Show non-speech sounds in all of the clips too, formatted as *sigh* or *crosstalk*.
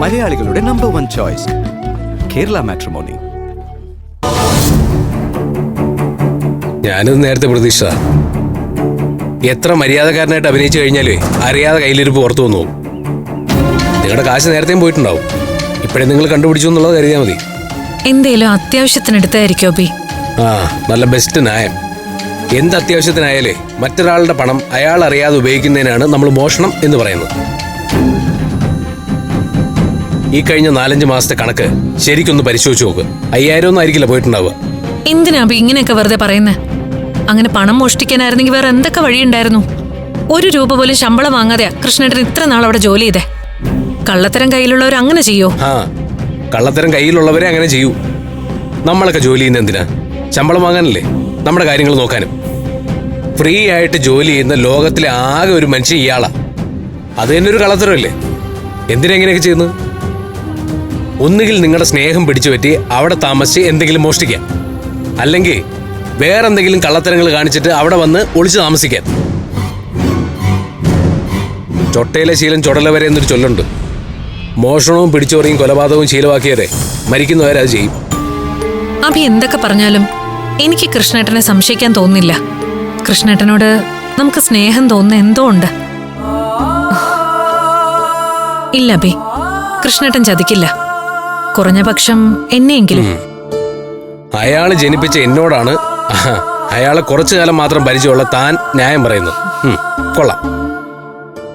മലയാളികളുടെ number one choice Kerala Matrimony ഞാനിത് നേരത്തെ പ്രതീക്ഷ. എത്ര മര്യാദക്കാരനായിട്ട് അഭിനയിച്ചു കഴിഞ്ഞാലേ അറിയാതെ കയ്യിലിരിപ്പ് പുറത്തു വന്നു നിങ്ങളുടെ കാശ് നേരത്തെയും പോയിട്ടുണ്ടാവും. ഇപ്പോഴേ നിങ്ങൾ കണ്ടുപിടിച്ചു എന്നുള്ളത് കരുതിയാൽ മതി. എന്തേലും അത്യാവശ്യത്തിനെടുത്തായിരിക്കോ ബി? ആ നല്ല ബെസ്റ്റ് ന്യായം എന്ത് അത്യാവശ്യത്തിനായാലേ മറ്റൊരാളുടെ പണം അയാൾ അറിയാതെ ഉപയോഗിക്കുന്നതിനാണ് നമ്മൾ മോഷണം എന്ന് പറയുന്നത്. ഈ കഴിഞ്ഞ നാലഞ്ച് മാസത്തെ കണക്ക് ശരിക്കൊന്ന് പരിശോധിച്ച് നോക്ക്. അയ്യായിരം ഒന്നും ആയിരിക്കില്ല പോയിട്ടുണ്ടാവുക. എന്തിനാ ഇങ്ങനെയൊക്കെ വെറുതെ പറയുന്നത് അങ്ങനെ പണം മോഷ്ടിക്കാനായിരുന്നെങ്കിൽ വേറെ എന്തൊക്കെ വഴിയുണ്ടായിരുന്നു? ഒരു രൂപ പോലും ശമ്പളം വാങ്ങാതെയാ കൃഷ്ണേട്ടൻ ഇത്ര നാൾ അവിടെ ജോലി ചെയ്തേ? കള്ളത്തരം കയ്യിലുള്ളവർ അങ്ങനെ ചെയ്യോ? ആ കള്ളത്തരം കയ്യിലുള്ളവരെ അങ്ങനെ ചെയ്യൂ. നമ്മളൊക്കെ ജോലി ചെയ്യുന്ന എന്തിനാ? ശമ്പളം വാങ്ങാനല്ലേ? നമ്മുടെ കാര്യങ്ങൾ നോക്കാനും. ഫ്രീ ആയിട്ട് ജോലി ചെയ്യുന്ന ലോകത്തിലെ ആകെ ഒരു മനുഷ്യൻ ഇയാളാ. അത് തന്നെ ഒരു കള്ളത്തരമല്ലേ? എന്തിനാ ഇങ്ങനെയൊക്കെ ചെയ്യുന്നത്? ഒന്നുകിൽ നിങ്ങളുടെ സ്നേഹം പിടിച്ചു പറ്റി അവിടെ താമസിച്ച് എന്തെങ്കിലും മോഷ്ടിക്കാം. അല്ലെങ്കിൽ വേറെ എന്തെങ്കിലും കള്ളത്തരങ്ങൾ കാണിച്ചിട്ട് അവിടെ വന്ന് ഒളിച്ചു താമസിക്കാൻ ചൊട്ടയിലെ ശീലം ചുടല വരെ എന്നൊരു ചൊല്ലുണ്ട്. മോഷണവും പിടിച്ചോറിയും കൊലപാതകവും ശീലമാക്കിയതെ മരിക്കുന്നവരത് ചെയ്യും. അഭി എന്തൊക്കെ പറഞ്ഞാലും എനിക്ക് കൃഷ്ണേട്ടനെ സംശയിക്കാൻ തോന്നില്ല കൃഷ്ണേട്ടനോട് നമുക്ക് സ്നേഹം തോന്നുന്ന എന്തോ ഉണ്ട്. ഇല്ല അഭി. കൃഷ്ണേട്ടൻ ചതിക്കില്ല. കുറഞ്ഞ പക്ഷം എന്നെയെങ്കിലും. അയാൾ ജനിപ്പിച്ച എന്നോടാണ് അയാളെ കുറച്ചു കാലം മാത്രം പരിചയമുള്ള താൻ ന്യായം പറയുന്നത്. കൊള്ളാം.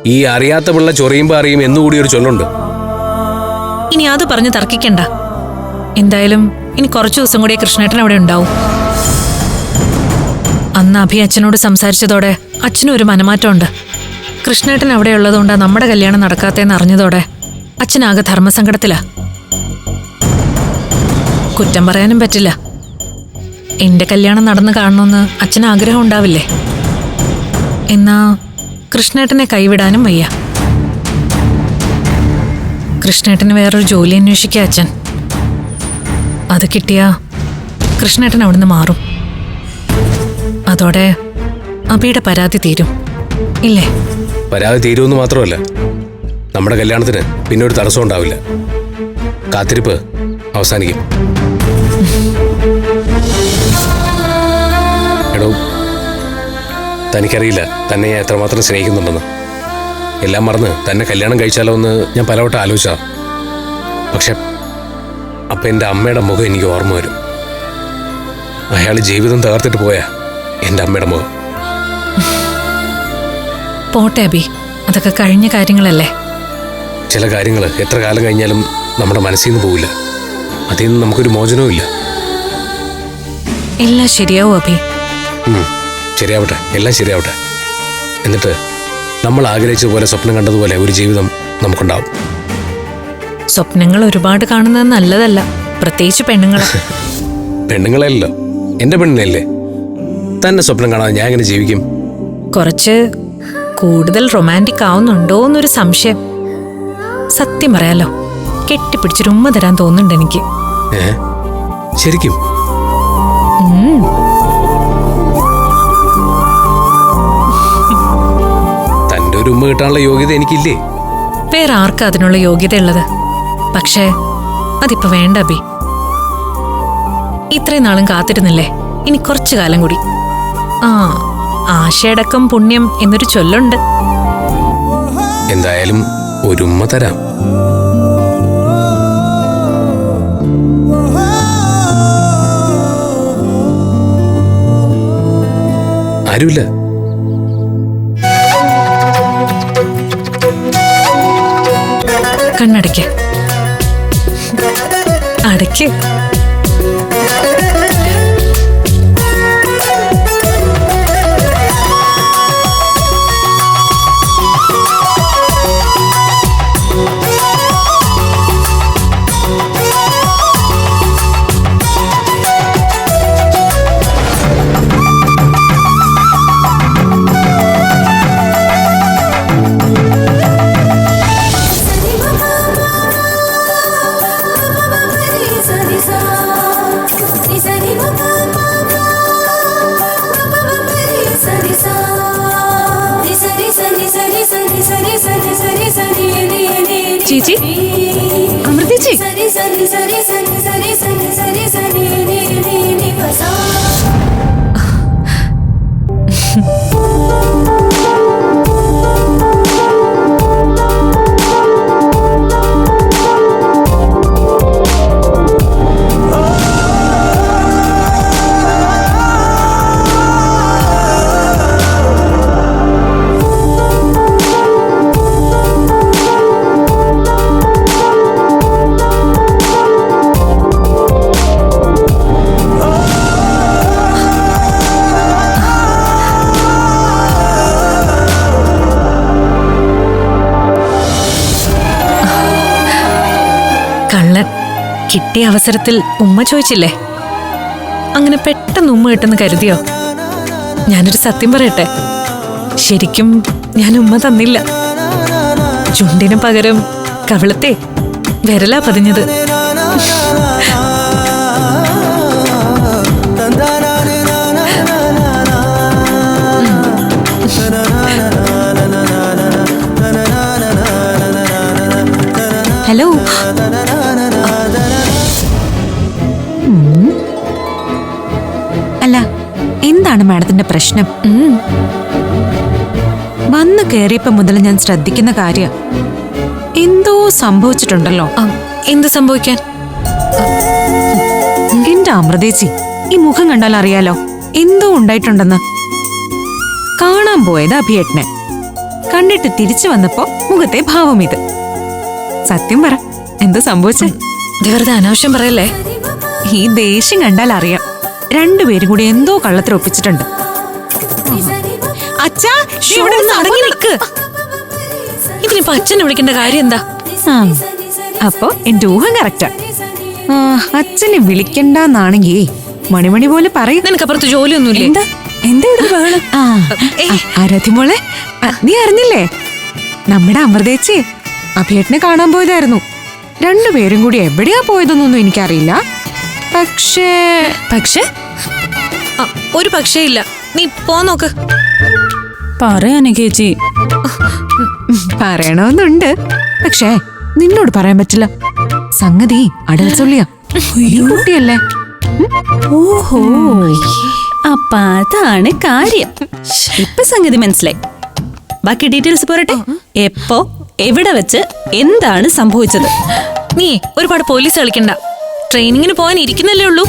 ഈ അറിയാത്ത പിള്ള ചൊറിയുമ്പോ അറിയും എന്നുകൂടി ഒരു ചൊല്ലുണ്ട്. ഇനി അത് പറഞ്ഞ് തർക്കിക്കണ്ട. എന്തായാലും ഇനി കുറച്ചു ദിവസം കൂടി കൃഷ്ണേട്ടൻ അവിടെ ഉണ്ടാവും. അന്ന് അഭി അച്ഛനോട് സംസാരിച്ചതോടെ അച്ഛനും ഒരു മനമാറ്റമുണ്ട്. കൃഷ്ണേട്ടൻ അവിടെ ഉള്ളതുകൊണ്ടാ നമ്മുടെ കല്യാണം നടക്കാത്തേന്ന് അറിഞ്ഞതോടെ അച്ഛനാകെ ധർമ്മസങ്കടത്തിലാ. കുറ്റം പറയാനും പറ്റില്ല. എന്റെ കല്യാണം നടന്നു കാണണമെന്ന് അച്ഛന് ആഗ്രഹം ഉണ്ടാവില്ലേ? എന്നാ കൃഷ്ണേട്ടനെ കൈവിടാനും വയ്യ. കൃഷ്ണേട്ടന് വേറൊരു ജോലി അന്വേഷിക്കുക അച്ഛൻ. അത് കിട്ടിയാ കൃഷ്ണേട്ടൻ അവിടുന്ന് മാറും. അതോടെ അബിയുടെ പരാതി തീരും. ഇല്ലേ? പരാതി തീരുമെന്ന് മാത്രമല്ല നമ്മുടെ കല്യാണത്തിന് പിന്നെ ഒരു തടസ്സം ഉണ്ടാവില്ല. കാത്തിരിപ്പ് അവസാനിക്കും. എടോ തനിക്കറിയില്ല തന്നെ ഞാൻ എത്രമാത്രം സ്നേഹിക്കുന്നുണ്ടെന്ന്. എല്ലാം മറന്ന് തന്നെ കല്യാണം കഴിച്ചാലോ എന്ന് ഞാൻ പലവട്ടം ആലോചിച്ച. പക്ഷെ അപ്പം എന്റെ അമ്മയുടെ മുഖം എനിക്ക് ഓർമ്മ വരും. അയാൾ ജീവിതം തകർത്തിട്ട് പോയാ എന്റെ അമ്മയുടെ മുഖം. പോട്ടെ അബി അതൊക്കെ കഴിഞ്ഞ കാര്യങ്ങളല്ലേ? ചില കാര്യങ്ങൾ എത്ര കാലം കഴിഞ്ഞാലും നമ്മുടെ മനസ്സിൽ നിന്ന് പോവില്ല. അതിൽ നിന്ന് നമുക്കൊരു മോചനവും ഇല്ല എല്ലാം ശരിയാവും അഭി. ശരിയാവട്ടെ എല്ലാം ശരിയാവട്ടെ. എന്നിട്ട് നമ്മൾ ആഗ്രഹിച്ചതുപോലെ സ്വപ്നം കണ്ടതുപോലെ ഒരു ജീവിതം നമുക്കുണ്ടാവും. സ്വപ്നങ്ങൾ ഒരുപാട് കാണുന്നത് നല്ലതല്ല. പ്രത്യേകിച്ച് പെണ്ണുങ്ങളെ. *laughs* പെണ്ണുങ്ങളല്ലോ എന്റെ പെണ്ണിനല്ലേ തന്നെ സ്വപ്നം കാണാതെ ഞാൻ എങ്ങനെ ജീവിക്കും? കുറച്ച് കൂടുതൽ റൊമാന്റിക് ആവുന്നുണ്ടോ എന്നൊരു സംശയം. സത്യം പറയാലോ കെട്ടിപ്പിടിച്ചൊരു ഉമ്മ തരാൻ തോന്നുന്നുണ്ട് എനിക്ക്. ഏ? ശരിക്കും? തന്റെ ഒരു ഉമ്മ കിട്ടാനുള്ള യോഗ്യത എനിക്കില്ലേ? വേറെ ആർക്കാ അതിനുള്ള യോഗ്യത ഉള്ളത് പക്ഷേ അതിപ്പോ വേണ്ട അബി ഇത്രയും നാളും കാത്തിരുന്നില്ലേ? ഇനി കുറച്ചു കാലം കൂടി. ആ ആശയടക്കം പുണ്യം എന്നൊരു ചൊല്ലുണ്ട്. എന്തായാലും ഒരു ഉമ്മ തരാം. ആരുമില്ല. കണ്ണടയ്ക്ക്. അടയ്ക്ക്. കിട്ടിയ അവസരത്തിൽ ഉമ്മ ചോദിച്ചില്ലേ? അങ്ങനെ പെട്ടെന്ന് ഉമ്മ കിട്ടുന്ന കരുതിയോ? ഞാനൊരു സത്യം പറയട്ടെ. ശരിക്കും ഞാൻ ഉമ്മ തന്നില്ല. ചുണ്ടിന് പകരം കവിളത്തെ വിരലാ പതിഞ്ഞത്. എന്താണ് മാഡത്തിന്റെ പ്രശ്നം. വന്ന് കയറിയപ്പോ മുതൽ ഞാൻ ശ്രദ്ധിക്കുന്ന കാര്യം എന്തോ സംഭവിച്ചിട്ടുണ്ടല്ലോ. എന്ത് സംഭവിക്കാൻ? എന്റെ അമൃതേച്ചി ഈ മുഖം കണ്ടാൽ അറിയാലോ എന്തോ ഉണ്ടായിട്ടുണ്ടെന്ന്. കാണാൻ പോയത് അഭിയേട്ടനെ കണ്ടിട്ട് തിരിച്ചു വന്നപ്പോ മുഖത്തെ ഭാവം ഇത്. സത്യം പറ എന്ത് സംഭവിച്ചേ? വെറുതെ അനാവശ്യം പറയല്ലേ? ഈ ദേഷ്യം കണ്ടാൽ അറിയാം. രണ്ടുപേരും കൂടി എന്തോ കള്ളത്തിൽ ഒപ്പിച്ചിട്ടുണ്ട്. അച്ഛാ ഇവിടെ നടങ്ങി നിൽക്ക്. ഇതിനിപ്പോ അച്ഛനെ വിളിക്കേണ്ട കാര്യം എന്താ? അപ്പോ എന്റെ ഊഹം കറക്റ്റാ. അച്ഛനെ വിളിക്കണ്ടെന്നാണെങ്കി മണിമണി പോലെ പറയും. നിനക്കപ്പുറത്ത് ജോലി എന്താ? എന്താ ആരാധ്യ മോളെ നീ അറിഞ്ഞില്ലേ? നമ്മുടെ അമൃതേച്ചി അഭിയേട്ടനെ കാണാൻ പോയതായിരുന്നു. രണ്ടുപേരും കൂടി എവിടെയാ പോയതെന്നൊന്നും എനിക്കറിയില്ല. പക്ഷേ പക്ഷേ ആ, ഒരു പക്ഷേ ഇല്ല. നീ പോ നോക്ക്. പറയാനെ ചേച്ചി പറയണമെന്നുണ്ട് പക്ഷേ നിന്നോട് പറയാൻ പറ്റില്ല. സംഗതി അടൽച്ചൊള്ളിയാ ഈ കുട്ടിയല്ലേ? ഓഹോ. അപ്പൊ അതാണ് കാര്യം. ഇപ്പൊ സംഗതി മനസ്സിലായി. ബാക്കി ഡീറ്റെയിൽസ് പോരട്ടെ? എപ്പോ എവിടെ വെച്ച് എന്താണ് സംഭവിച്ചത്? നീ ഒരുപാട് പോലീസ് കളിക്കണ്ട. ട്രെയിനിങ്ങിന് പോകാൻ ഇരിക്കുന്നല്ലേ ഉള്ളൂ.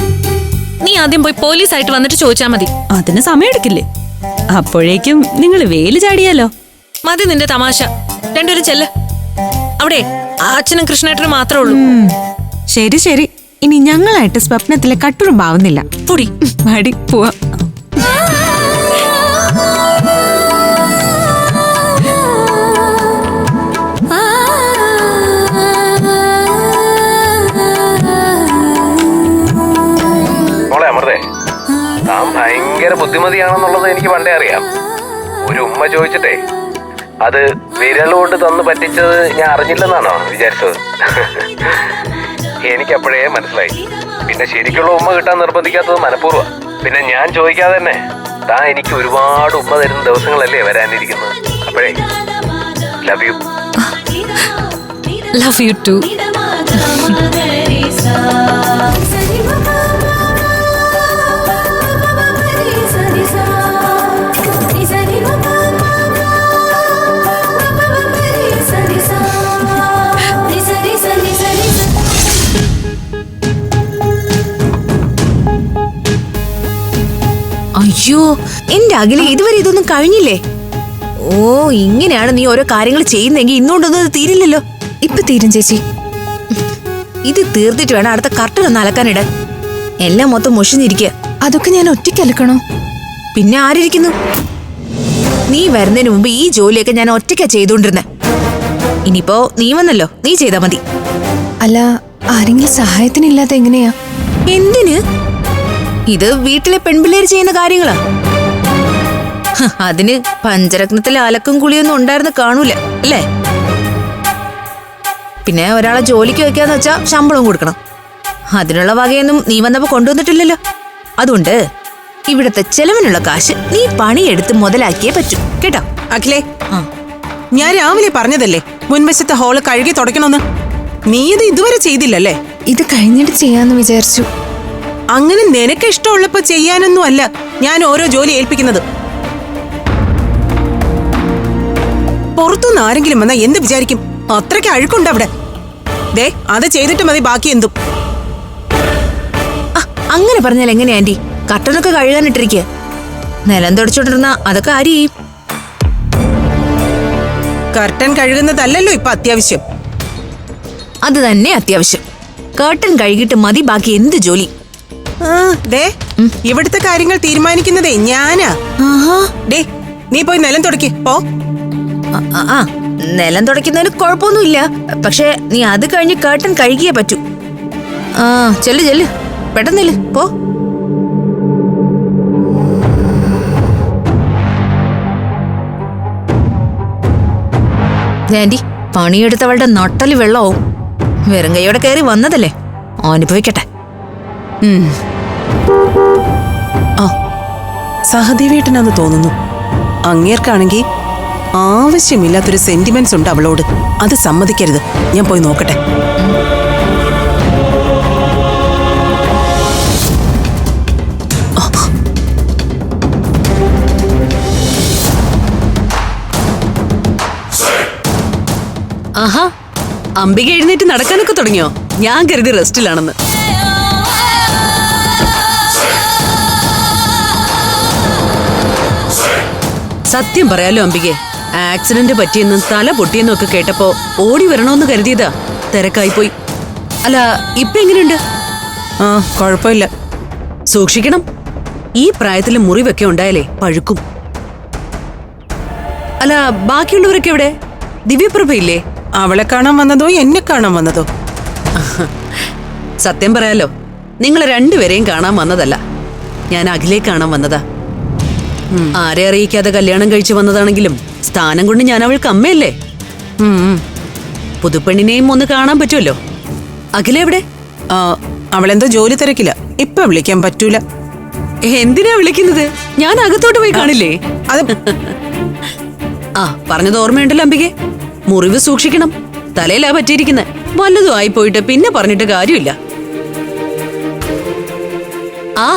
നീ ആദ്യം പോയി പോലീസായിട്ട് വന്നിട്ട് ചോദിച്ചാ മതി. അതിന് സമയമെടുക്കില്ലേ? അപ്പോഴേക്കും നിങ്ങൾ വേൽ ചാടിയാലോ? മതി നിന്റെ തമാശ. രണ്ടുപേരും ചെല്ല. അവിടെ അച്ഛനും കൃഷ്ണേട്ടനും മാത്രമേ ഉള്ളൂ. ശരി ശരി. ഇനി ഞങ്ങളായിട്ട് സ്വപ്നത്തിലെ കട്ടുറുമ്പാവുന്നില്ല. പൊടി. മടി പോവാ. ബുദ്ധിമതിയാണെന്നുള്ളത് എനിക്ക് പണ്ടേ അറിയാം. ഒരു ഉമ്മ ചോദിച്ചിട്ടേ അത് വിരലോട്ട് തന്നു പറ്റിച്ചത് ഞാൻ അറിഞ്ഞില്ലെന്നാണോ? വിചാരിച്ചത്. എനിക്കപ്പോഴേ മനസ്സിലായി. പിന്നെ ശരിക്കുള്ള ഉമ്മ കിട്ടാൻ നിർബന്ധിക്കാത്തത് മനഃപൂർവം. പിന്നെ ഞാൻ ചോദിക്കാതെ തന്നെ താൻ എനിക്ക് ഒരുപാട് ഉമ്മ തരുന്ന ദിവസങ്ങളല്ലേ വരാനിരിക്കുന്നത്? അപ്പോഴേ love you love you too അയ്യോ എന്റെ അഖിലെ ഇതുവരെ ഇതൊന്നും കഴിഞ്ഞില്ലേ? ഓ ഇങ്ങനെയാണ് നീ ഓരോ കാര്യങ്ങൾ ചെയ്യുന്നെങ്കിൽ ഇന്നുകൊണ്ടൊന്നും തീരില്ലല്ലോ. ഇപ്പൊ തീരും ചേച്ചി. ഇത് തീർത്തിട്ട് വേണം അടുത്ത കർട്ടൻ ഒന്ന് അലക്കാനിട എല്ലാം മൊത്തം മുഷിഞ്ഞിരിക്കുക അതൊക്കെ ഞാൻ ഒറ്റയ്ക്ക് അലക്കണോ? പിന്നെ ആരിരിക്കുന്നു? നീ വരുന്നതിന് മുമ്പ് ഈ ജോലിയൊക്കെ ഞാൻ ഒറ്റയ്ക്കാ ചെയ്തുകൊണ്ടിരുന്നെ. ഇനിയിപ്പോ നീ വന്നല്ലോ. നീ ചെയ്താ മതി. അല്ല ആരെങ്കിലും സഹായത്തിനില്ലാതെ എങ്ങനെയാ? എന്തിന്? ഇത് വീട്ടിലെ പെൺപിള്ളേർ ചെയ്യുന്ന കാര്യങ്ങളാ. അതിന് പഞ്ചരത്നത്തിലെ അലക്കും കുളിയൊന്നും ഉണ്ടായിരുന്നു കാണൂല അല്ലേ? പിന്നെ ഒരാളെ ജോലിക്ക് വെക്കാന്ന് വെച്ചാ ശമ്പളവും കൊടുക്കണം. അതിനുള്ള വകയൊന്നും നീ വന്നപ്പോ കൊണ്ടുവന്നിട്ടില്ലല്ലോ. അതുകൊണ്ട് ഇവിടത്തെ ചെലവിനുള്ള കാശ് നീ പണിയെടുത്ത് മുതലാക്കിയേ പറ്റൂ കേട്ടോ? അഖിലേ ഞാൻ രാവിലെ പറഞ്ഞതല്ലേ മുൻവശത്തെ ഹോൾ കഴുകി തുടയ്ക്കണമെന്ന് നീ ഇത് ഇതുവരെ ചെയ്തില്ലല്ലേ? ഇത് കഴിഞ്ഞിട്ട് ചെയ്യാന്ന് വിചാരിച്ചു. അങ്ങനെ നിനക്ക് ഇഷ്ടമുള്ളപ്പോ ചെയ്യാനൊന്നും അല്ല ഞാൻ ഓരോ ജോലി ഏൽപ്പിക്കുന്നത്. പുറത്തുനിന്ന് ആരെങ്കിലും വന്നാ എന്ത് വിചാരിക്കും? അത്രയ്ക്ക് അഴുക്കുണ്ട് അവിടെ. ദേ അത് ചെയ്തിട്ട് മതി ബാക്കി എന്തും. അങ്ങനെ പറഞ്ഞാൽ എങ്ങനെയാ ആന്റി? കട്ടനൊക്കെ കഴുകാനിട്ടിരിക്കുക നിലം തുടച്ചോണ്ടിരുന്ന അതൊക്കെ ആര് ചെയ്യും. കർട്ടൻ കഴുകുന്നതല്ലല്ലോ ഇപ്പൊ അത്യാവശ്യം. അത് തന്നെ അത്യാവശ്യം. കേട്ടൻ കഴുകിയിട്ട് മതി ബാക്കി എന്ത് ജോലി? ദേ ഇവിടുത്തെ കാര്യങ്ങൾ തീരുമാനിക്കുന്നതേ ഞാനാ. ഡേ നീ പോയി നിലം തുടക്കി പോ. ആ, നിലം തുടയ്ക്കുന്നതിന് കുഴപ്പമൊന്നുമില്ല. പക്ഷെ നീ അത് കഴിഞ്ഞ് കേട്ടൻ കഴുകിയേ പറ്റൂ. ആ ചെല്ല് ചെല്ല്. പെട്ടെന്നില്ല പോ. ആന്റി പണിയെടുത്തവളുടെ നട്ടൽ വെള്ളവും വെറും കൈയോടെ കയറി വന്നതല്ലേ? അനുഭവിക്കട്ടെ ആ സഹദേവേട്ടനാന്ന് തോന്നുന്നു. അങ്ങേർക്കാണെങ്കിൽ ആവശ്യമില്ലാത്തൊരു സെന്റിമെന്റ്സ് ഉണ്ട് അവളോട്. അത് സമ്മതിക്കരുത്. ഞാൻ പോയി നോക്കട്ടെ. ആഹാ അംബിക എഴുന്നേറ്റ് നടക്കാനൊക്കെ തുടങ്ങിയോ? ഞാൻ കരുതി റെസ്റ്റിലാണെന്ന് സത്യം പറയാലോ അംബികെ ആക്സിഡന്റ് പറ്റിയെന്നും തല പൊട്ടിയെന്നും ഒക്കെ കേട്ടപ്പോ ഓടി വരണോന്ന് കരുതിയതാ. തിരക്കായി പോയി. അല്ല ഇപ്പൊ എങ്ങനെയുണ്ട്? ആ കുഴപ്പമില്ല. സൂക്ഷിക്കണം. ഈ പ്രായത്തിൽ മുറിവൊക്കെ ഉണ്ടായാലേ പഴുക്കും. അല്ല ബാക്കിയുള്ളവരൊക്കെ എവിടെ? ദിവ്യപ്രഭയില്ലേ? അവളെ കാണാൻ വന്നതോ എന്നെ കാണാൻ വന്നതോ? സത്യം പറയാലോ നിങ്ങൾ രണ്ടുപേരെയും കാണാൻ വന്നതല്ല. ഞാൻ അഖിലേ കാണാൻ വന്നതാ. ആരെ അറിയിക്കാതെ കല്യാണം കഴിച്ചു വന്നതാണെങ്കിലും സ്ഥാനം കൊണ്ട് ഞാൻ അവൾക്ക് അമ്മയല്ലേ. പുതുപ്പെണ്ണിനെയും ഒന്ന് കാണാൻ പറ്റുമല്ലോ? അഖില എവിടെ? അവളെന്തോ ജോലി തിരക്കില്ല ഇപ്പൊ വിളിക്കാൻ പറ്റൂല. എന്തിനാ വിളിക്കുന്നത്? ഞാൻ അകത്തോട്ട് പോയി കാണില്ലേ? അത് ആ പറഞ്ഞത് ഓർമ്മയുണ്ടല്ലോ അംബികെ മുറിവ് സൂക്ഷിക്കണം. തലയിലാ പറ്റിയിരിക്കുന്നത് വല്ലതും ആയി പോയിട്ട് പിന്നെ പറഞ്ഞിട്ട് കാര്യമില്ല. ആ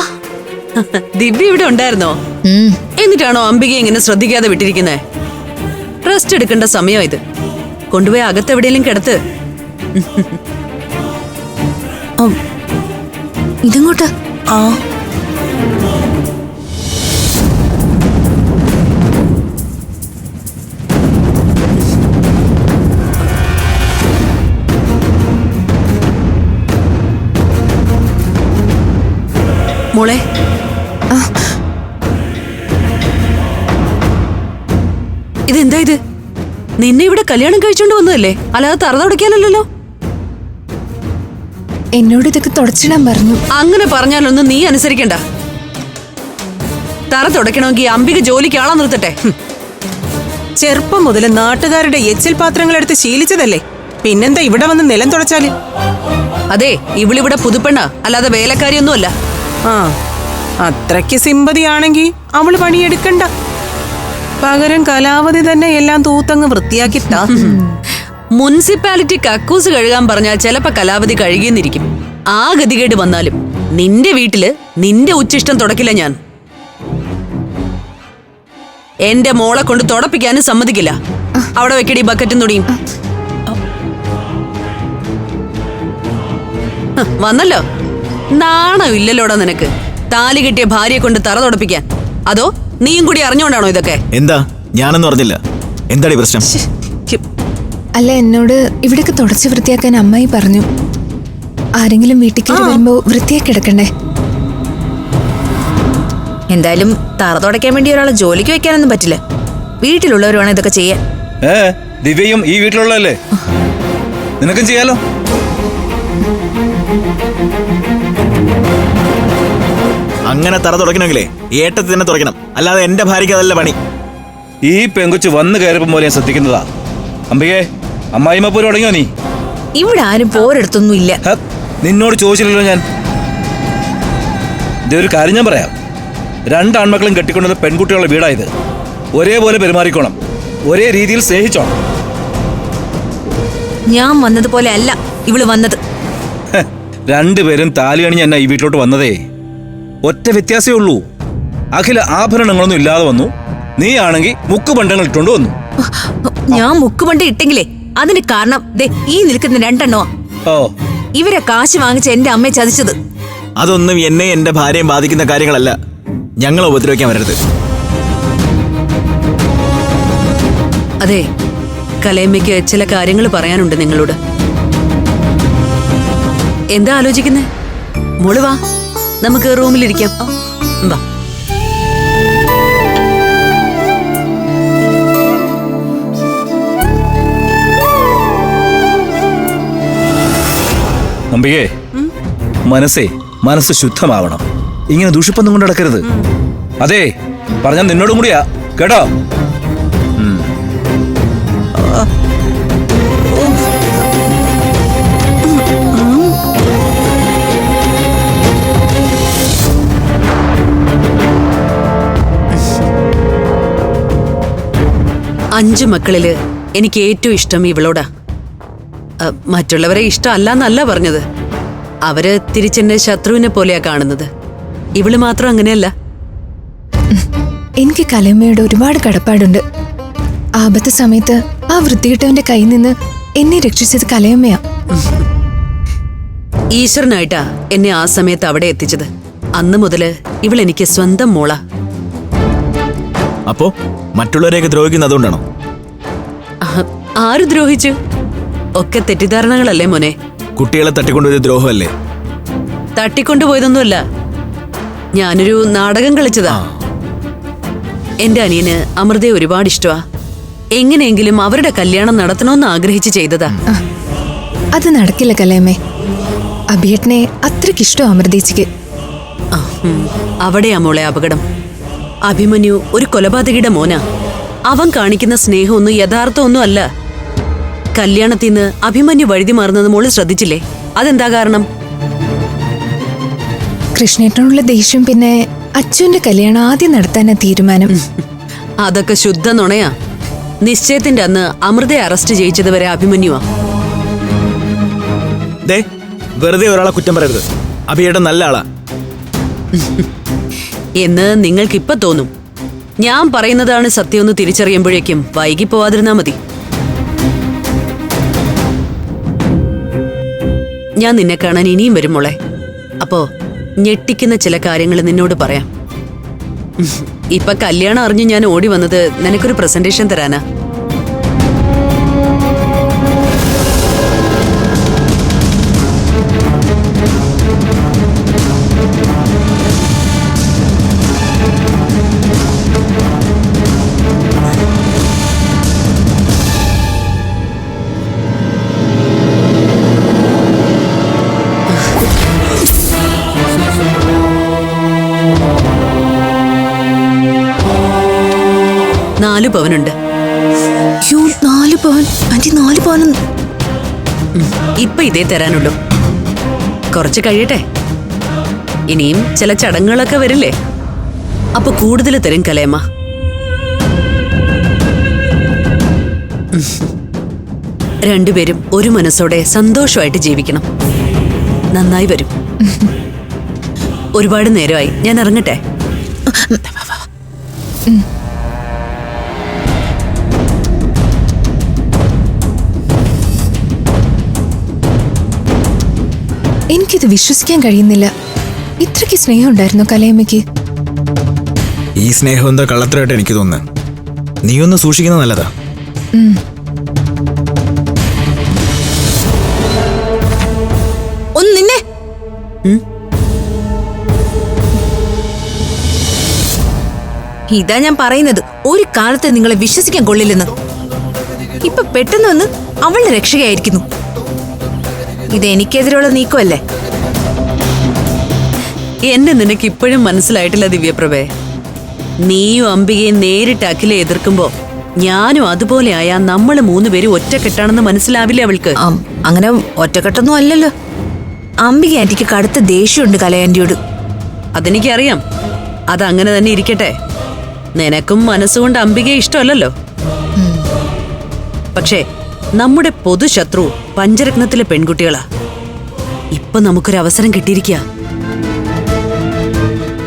ദിവ്യ ഇവിടെ ഉണ്ടായിരുന്നോ. എന്നിട്ടാണോ അംബിക ഇങ്ങനെ ശ്രദ്ധിക്കാതെ വിട്ടിരിക്കുന്നേ? റെസ്റ്റ് എടുക്കേണ്ട സമയം ഇത്. കൊണ്ടുപോയി അകത്തെവിടെയെങ്കിലും കിടത്ത്. ഇതിങ്ങോട്ട്? ആ. മോളെ. ഇതെന്താ ഇത്? നിന്നെ ഇവിടെ കല്യാണം കഴിച്ചോണ്ട് വന്നതല്ലേ? അല്ലാതെ തറ എന്നോട് ഇതൊക്കെ തുടച്ചിടാൻ പറഞ്ഞു. അങ്ങനെ പറഞ്ഞാലൊന്നും നീ അനുസരിക്കണ്ട. തറ തുടയ്ക്കണമെങ്കിൽ അംബിക ജോലിക്ക് ആളാ നിർത്തട്ടെ. ചെറുപ്പം മുതൽ നാട്ടുകാരുടെ എച്ചിൽ പാത്രങ്ങൾ എടുത്ത് ശീലിച്ചതല്ലേ? പിന്നെന്താ ഇവിടെ വന്ന് നിലം തുടച്ചാൽ? അതെ ഇവളിവിടെ പുതുപ്പെണ്ണ അല്ലാതെ വേലക്കാരിയൊന്നുമല്ല. ആ അത്രയ്ക്ക് സിമ്പതിയാണെങ്കിൽ അവൾ പണിയെടുക്കണ്ട. പകരം കലാവധി തന്നെ എല്ലാം തൂത്തങ്ങ് വൃത്തിയാക്കി താ മുനിസിപ്പാലിറ്റി കക്കൂസ് കഴുകാൻ പറഞ്ഞാൽ ചിലപ്പോ കലാവധി കഴുകിയെന്നിരിക്കും. ആ ഗതികേട് വന്നാലും നിന്റെ വീട്ടിൽ നിന്റെ ഉച്ചിഷ്ടം തുടക്കില്ല ഞാൻ. എന്റെ മോളെ കൊണ്ട് തുടപ്പിക്കാനും സമ്മതിക്കില്ല. അവിടെ വെക്കടി ബക്കറ്റും തുണിയും. വന്നല്ലോ. നാണം ഇല്ലല്ലോടാ നിനക്ക്. താലി കിട്ടിയ ഭാര്യയെ കൊണ്ട് തറ തുടപ്പിക്കാൻ. അതോ നീയും കൂടി അറിഞ്ഞോണ്ടാണോ ഇതൊക്കെ? എന്താ? ഞാനൊന്നും അറിഞ്ഞില്ല. എന്താടി പ്രശ്നം? അല്ല എന്നോട് ഇവിടേക്ക് തുടച്ച് വൃത്തിയാക്കാൻ അമ്മായി പറഞ്ഞു. ആരെങ്കിലും വീട്ടിൽ കയറി വരുമ്പോ വൃത്തിയാക്കി എടുക്കണ്ടേ എന്തായാലും തറ തുടയ്ക്കാൻ വേണ്ടി ഒരാളെ ജോലിക്ക് വെക്കാനൊന്നും പറ്റില്ല. വീട്ടിലുള്ളവർ വേണം ഇതൊക്കെ ചെയ്യാൻ. ഏ ദിവ്യയും ഈ വീട്ടിലുള്ളതല്ലേ? നിനക്കും ചെയ്യാലോ? അങ്ങനെ തറ തുടക്കണമെങ്കിലേ ഏട്ടത്തിൽ തന്നെ തുടക്കണം അല്ലാതെ എന്റെ ഭാര്യയ്ക്ക് അതല്ല പണി. ഈ പെങ്കുച്ച് വന്നു കയറിപ്പം പോലെ ഞാൻ ശ്രദ്ധിക്കുന്നതാ. അമ്പികേ അമ്മായിമ്മ പോലും തുടങ്ങിയോ നീ? ഇവിടെ ആരും പോരെടുത്തൊന്നും ഇല്ല. ഹ, നിന്നോട് ചോദിച്ചില്ലല്ലോ ഞാൻ. ഇതേ ഒരു കാര്യം ഞാൻ പറയാം. രണ്ട് ആൺമക്കളും കെട്ടിക്കൊണ്ടുവന്ന പെൺകുട്ടികളുടെ വീടായത്. ഒരേപോലെ പെരുമാറിക്കോണം. ഒരേ രീതിയിൽ സ്നേഹിച്ചോണം. ഞാൻ വന്നതുപോലെ അല്ല ഇവൾ വന്നത്. ഹെ, രണ്ടുപേരും താലി അണിഞ്ഞ് എന്നെ ഈ വീട്ടിലോട്ട് വന്നതേ? ഒറ്റ വ്യത്യാസമേ ഉള്ളൂ. അഖില ആഭരണങ്ങളൊന്നും ഇല്ലാതെ വന്നു. നീ ആണെങ്കിൽ മുക്കുബണ്ടങ്ങൾ ഇട്ടുകൊണ്ട് വന്നു. ഞാൻ മുക്കുപണ്ട് ഇട്ടെങ്കിലേ അതിന് കാരണം ദേ ഈ നിൽക്കുന്ന രണ്ടെണ്ണോ ഓ. ഇവരെ കാശ് വാങ്ങിച്ച എന്റെ അമ്മയെ ചതിച്ചത്. അതൊന്നും എന്നെ എന്റെ ഭാര്യയും ബാധിക്കുന്ന കാര്യങ്ങളല്ല. ഞങ്ങളെ ഉപദ്രവിക്കാൻ വരരുത്. അതെ കലയമ്മയ്ക്ക് ചില കാര്യങ്ങൾ പറയാനുണ്ട് നിങ്ങളോട്. എന്താ ആലോചിക്കുന്നേ? മോൾ വാ. നമുക്ക് റൂമിലിരിക്കാം. വാ. അമ്പികേ മനസ്സേ മനസ്സ് ശുദ്ധമാവണം. ഇങ്ങനെ ദൂഷിപ്പൊന്നും കൊണ്ട് നടക്കരുത്. അതെ പറഞ്ഞ നിന്നോടും കൂടിയാ. കേട്ടോ? അഞ്ചു മക്കളിൽ എനിക്ക് ഏറ്റവും ഇഷ്ടം ഇവളോടാ. മറ്റുള്ളവരെ മറ്റുള്ളവരെ ഇഷ്ടമല്ലെന്നല്ല പറഞ്ഞത്. അവർ തിരിച്ചെന്നെ ശത്രുവിനെ പോലെയാ കാണുന്നത്. ഇവൾ മാത്രം അങ്ങനെയല്ല. എനിക്ക് കലമ്മയോട് ഒരുപാട് കടപ്പാടുണ്ട്. ആപത്ത് സമയത്ത് ആ വൃത്തികെട്ടവന്റെ കയ്യിൽ നിന്ന് എന്നെ രക്ഷിച്ചത് കലയമ്മയാ. ഈശ്വരനായിട്ടാ എന്നെ ആ സമയത്ത് അവിടെ എത്തിച്ചത്. അന്ന് മുതൽ ഇവൾ എനിക്ക് സ്വന്തം മോള. അപ്പോ മറ്റുള്ളവരെയൊക്കെ ദ്രോഹിക്കുന്നത് അതുകൊണ്ടാണോ? ആര് ദ്രോഹിച്ചു? ഒക്കെ തെറ്റിദ്ധാരണകളല്ലേ മോനെ. കുട്ടികളെ തട്ടിക്കൊണ്ടുപോയത് ദ്രോഹമല്ലേ? തട്ടിക്കൊണ്ടുപോയതൊന്നുമല്ല. ഞാനൊരു നാടകം കളിച്ചതാ. എന്റെ അനിയന് അമൃതയെ ഒരുപാട് ഇഷ്ടമാ എങ്ങനെയെങ്കിലും അവരുടെ കല്യാണം നടത്തണമെന്ന് ആഗ്രഹിച്ച് ചെയ്തതാ. അത് നടക്കില്ല കലേമേ അഭിയേട്ടനെ അത്രയ്ക്കിഷ്ടം അമൃതേച്ചിക്ക്. അവിടെയാ മോളെ അപകടം. അഭിമന്യു ഒരു കൊലപാതകിയുടെ മോനാ. അവൻ കാണിക്കുന്ന സ്നേഹമൊന്നും യഥാർത്ഥമൊന്നും അല്ല. കല്യാണത്തിന്ന് അഭിമന്യു വഴുതി മാറുന്നത് മോൾ ശ്രദ്ധിച്ചില്ലേ? അതെന്താ കാരണം? കൃഷ്ണേട്ടനുള്ള ദേഷ്യം പിന്നെ അച്ഛന്റെ കല്യാണം ആദ്യം നടത്താനാ തീരുമാനം. അതൊക്കെ ശുദ്ധ നുണയാ. നിശ്ചയത്തിന്റെ അന്ന് അമൃതയെ അറസ്റ്റ് ചെയ്യിച്ചത് വരെ അഭിമന്യുവാ. ദേ വെറുതെ ഒരാളെ കുറ്റം പറയരുത്. അഭിയേട്ടൻ നല്ല ആളാ. എന്ന് നിങ്ങൾക്കിപ്പൊ തോന്നും. ഞാൻ പറയുന്നതാണ് സത്യമെന്ന് തിരിച്ചറിയുമ്പോഴേക്കും വൈകി പോവാതിരുന്നാ മതി. ഞാൻ നിന്നെ കാണാൻ ഇനിയും വരും മോളെ. അപ്പോ ഞെട്ടിക്കുന്ന ചില കാര്യങ്ങൾ നിന്നോട് പറയാം. ഇപ്പൊ കല്യാണം അറിഞ്ഞ് ഞാൻ ഓടി വന്നത് നിനക്കൊരു പ്രസന്റേഷൻ തരാനാ. പവനുണ്ട്. ഇപ്പൊ ഇതേ തരാനുള്ളൂ. കുറച്ച് കഴിയട്ടെ. ഇനിയും ചില ചടങ്ങുകളൊക്കെ വരില്ലേ? അപ്പൊ കൂടുതൽ തരും കലയമ്മ ഉം. രണ്ടുപേരും ഒരു മനസ്സോടെ സന്തോഷമായിട്ട് ജീവിക്കണം. നന്നായി വരും. ഒരുപാട് നേരമായി. ഞാൻ ഇറങ്ങട്ടെ? എനിക്കിത് വിശ്വസിക്കാൻ കഴിയുന്നില്ല. ഇത്രയ്ക്ക് സ്നേഹം ഉണ്ടായിരുന്നു കലയമ്മയ്ക്ക്? ഈ സ്നേഹം എന്താ കള്ളത്തരായിട്ട് എനിക്ക് തോന്നുന്നു? നീ ഒന്ന് സൂക്ഷിക്കുന്നത് നല്ലതാ. ഒന്ന് നിന്നെ. ഇതാ ഞാൻ പറയുന്നത്. ഒരു കാലത്ത് നിങ്ങളെ വിശ്വസിക്കാൻ കൊള്ളില്ലെന്ന്. ഇപ്പൊ പെട്ടെന്ന് വന്ന് അവളുടെ രക്ഷകയായിരിക്കുന്നു. ഇത് എനിക്കെതിരെയുള്ള നീക്കമല്ലേ? എന്നെ നിനക്ക് ഇപ്പോഴും മനസ്സിലായിട്ടില്ല ദിവ്യപ്രഭേ. നീയും അംബികയും നേരിട്ട് അഖിലെ എതിർക്കുമ്പോ ഞാനും അതുപോലെ ആയാ നമ്മൾ മൂന്നുപേരും ഒറ്റക്കെട്ടാണെന്ന് മനസ്സിലാവില്ലേ അവൾക്ക്? അങ്ങനെ ഒറ്റക്കെട്ടൊന്നും അല്ലല്ലോ. അംബിക ആന്റിക്ക് കടുത്ത ദേഷ്യമുണ്ട് കലയാന്റിയോട് അതെനിക്കറിയാം. അതങ്ങനെ തന്നെ ഇരിക്കട്ടെ. നിനക്കും മനസ്സുകൊണ്ട് അംബികയെ ഇഷ്ടമല്ലല്ലോ. പക്ഷേ നമ്മുടെ പൊതുശത്രു പഞ്ചരത്നത്തിലെ പെൺകുട്ടികളാ. ഇപ്പൊ നമുക്കൊരു അവസരം കിട്ടിയിരിക്കുക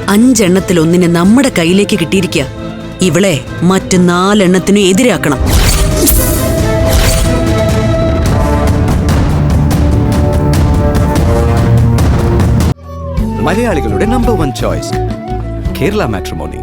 അഞ്ചെണ്ണത്തിൽ ഒന്നിനെ നമ്മുടെ കയ്യിലേക്ക് കിട്ടിയിരിക്കുക ഇവളെ മറ്റ് നാലെണ്ണത്തിനും എതിരാക്കണം. മലയാളികളുടെ number one choice Kerala Matrimony